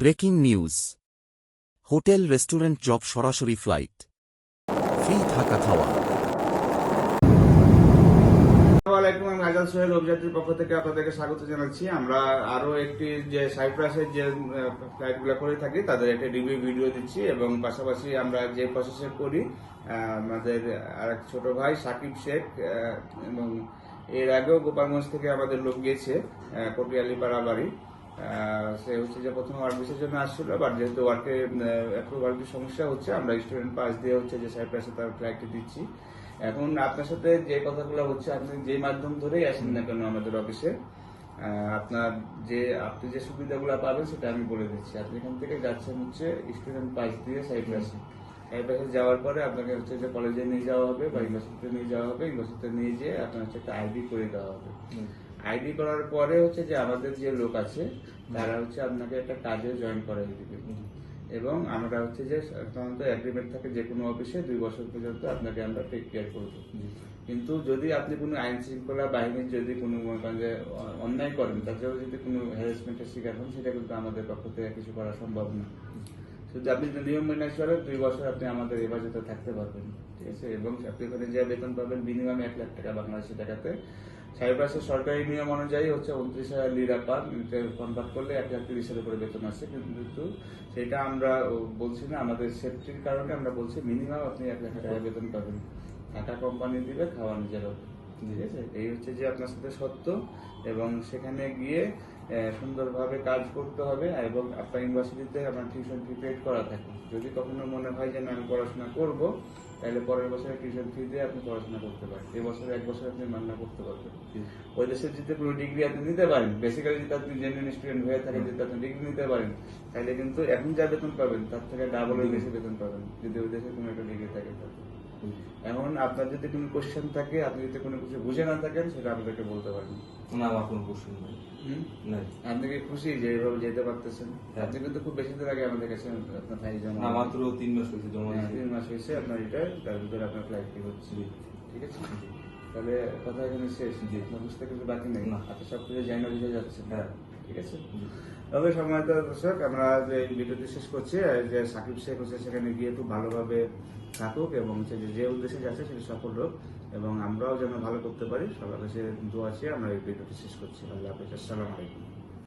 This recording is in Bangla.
Breaking news. Hotel restaurant job সরাসরি ফ্লাইট। ফ্রি থাকা খাওয়া। আসসালামু আলাইকুম আমি আজাদ সোহেল অভিযাত্রীর পক্ষ থেকে আপনাদেরকে স্বাগত জানাচ্ছি। আমরা আরও একটি যে সাইপ্রাসের যে ফ্লাইটগুলো করে থাকি তাদের একটা রিভিউ ভিডিও দিচ্ছি এবং পাশাপাশি আমরা যে প্রসেসে করি আমাদের আরেক ছোট ভাই সাকিব শেখ এবং এর আগেও গোপালগঞ্জ থেকে আমাদের লোক গিয়েছে আহ, কটিয়ালি পাড়া বাড়ি। সে হচ্ছে যে প্রথম ওয়ার্ক ভিসার জন্য আসছিল বাট যেহেতু ওয়ার্কে অ্যাপ্রুভালটির সমস্যা হচ্ছে, আমরা স্টুডেন্ট পাস দিয়ে হচ্ছে যে সাইপ্রাসে তার ফ্লাইটটি দিচ্ছি। এখন আপনার সাথে যে কথাগুলো হচ্ছে, আপনি যে মাধ্যম ধরেই আসেন না কেন আমাদের অফিসে আপনার যে, আপনি যে সুবিধাগুলো পাবেন সেটা আমি বলে দিচ্ছি। আপনি এখান থেকে যাচ্ছেন হচ্ছে স্টুডেন্ট পাস দিয়ে সাইপ্রাসে সাইপ্রাসে যাওয়ার পরে আপনাকে হচ্ছে যে কলেজে নিয়ে যাওয়া হবে বা ইউনিভার্সিটিতে নিয়ে যাওয়া হবে। ইউনিভার্সিটিতে নিয়ে যেয়ে আপনার হচ্ছে একটা আইডি করে দেওয়া হবে। আইডি করার পরে হচ্ছে যে আমাদের যে লোক আছে তারা হচ্ছে আপনাকে একটা কাজে জয়েন করাই দিবে। এবং আমরা হচ্ছে যে সাধারণত এগ্রিমেন্ট থাকে যে কোনো অফিসে দুই বছর পর্যন্ত আপনাকে আমরা টেক কেয়ার করব। কিন্তু যদি আপনি কোনো আইন শৃঙ্খলা বাহিনীর যদি কোনো মনে করেন যে অন্যায় করেন তাছাড়াও যদি কোনো হ্যারাসমেন্টের শিকার হন সেটা কিন্তু আমাদের পক্ষ থেকে কিছু করা সম্ভব না। শুধু আপনি যদি নিয়ম মেনে চলেন দুই বছর আপনি আমাদের হেফাজতে থাকতে পারবেন। ঠিক আছে? এবং আপনি ওখানে যে বেতন পাবেন মিনিমাম এক লাখ টাকা বাংলাদেশি টাকাতে। সাইপ্রাসের সরকারি নিয়ম অনুযায়ী হচ্ছে উনত্রিশ হাজার লিরা পান কনভার্ট করলে এক লাখ তিরিশের উপরে বেতন আছে কিন্তু সেটা আমরা বলছি না, আমাদের সেফটির কারণে আমরা বলছি মিনিমাম আপনি এক লাখ টাকা বেতন পাবেন। টাকা কোম্পানি দিবে, খাওয়া নিজের ঠিক আছে? এই হচ্ছে যে আপনার সাথে সত্য। এবং সেখানে গিয়ে সুন্দরভাবে কাজ করতে হবে এবং আপনার ইউনিভার্সিটিতে আপনার টিউশন ফি পেড করা থাকে। যদি কখনো মনে হয় যে আমি পড়াশোনা করব, তাহলে পরের বছরে টিউশন ফি দিয়ে আপনি পড়াশোনা করতে পারেন। এই বছরে এক বছর আপনি মান্না করতে পারবেন। ওই দেশের যদি কোনো ডিগ্রি আপনি নিতে পারেন বেসিক্যালি যদি আপনি জেনুইন স্টুডেন্ট হয়ে থাকেন, যদি আপনি ডিগ্রি নিতে পারেন, তাহলে কিন্তু এখন যা বেতন পাবেন, তার থেকে ডাবল ডাবলের বেশি বেতন পাবেন, যদি ওই দেশে কোনো একটা ডিগ্রি থাকে এখন আপনার যদি কোনো কোশ্চেন থাকে আপনি যদি কোনো কিছু বুঝে না থাকেন সেটা আমাদেরকে বলতে পারেন। না আমার কোনো প্রশ্ন নেই। আপনি কি খুশি যে এইভাবে যেতে পারতেছেন? আপনি কিন্তু খুব বেশি দিন আগে আমাদের কাছে আপনার ভাই জমা না মাত্র তিন মাস হয়েছে জমা হ্যাঁ, তিন মাস হয়েছে আপনার রিটায়ার তার ভিতরে আপনার ফ্লাইট কি হচ্ছে। ঠিক আছে? তাহলে কথা এখানে শেষ। জি। বুঝতে কিছু বাকি নেই। না। আপনি সব কিছু জানা বুঝে যাচ্ছেন। হ্যাঁ। ঠিক আছে? তবে সময়ত দর্শক আমরা যে ভিডিওটি শেষ করছি যে সাকিব শেখ হচ্ছে সেখানে গিয়ে খুব ভালোভাবে থাকুক এবং সে যে উদ্দেশ্যে যাচ্ছে সেটা সফল হোক এবং আমরাও যেন ভালো করতে পারি। সবার কাছে দোয়া চেয়ে আমরা এই ভিডিওটি শেষ করছি। আল্লাহ হাফিজ। আসসালামু আলাইকুম।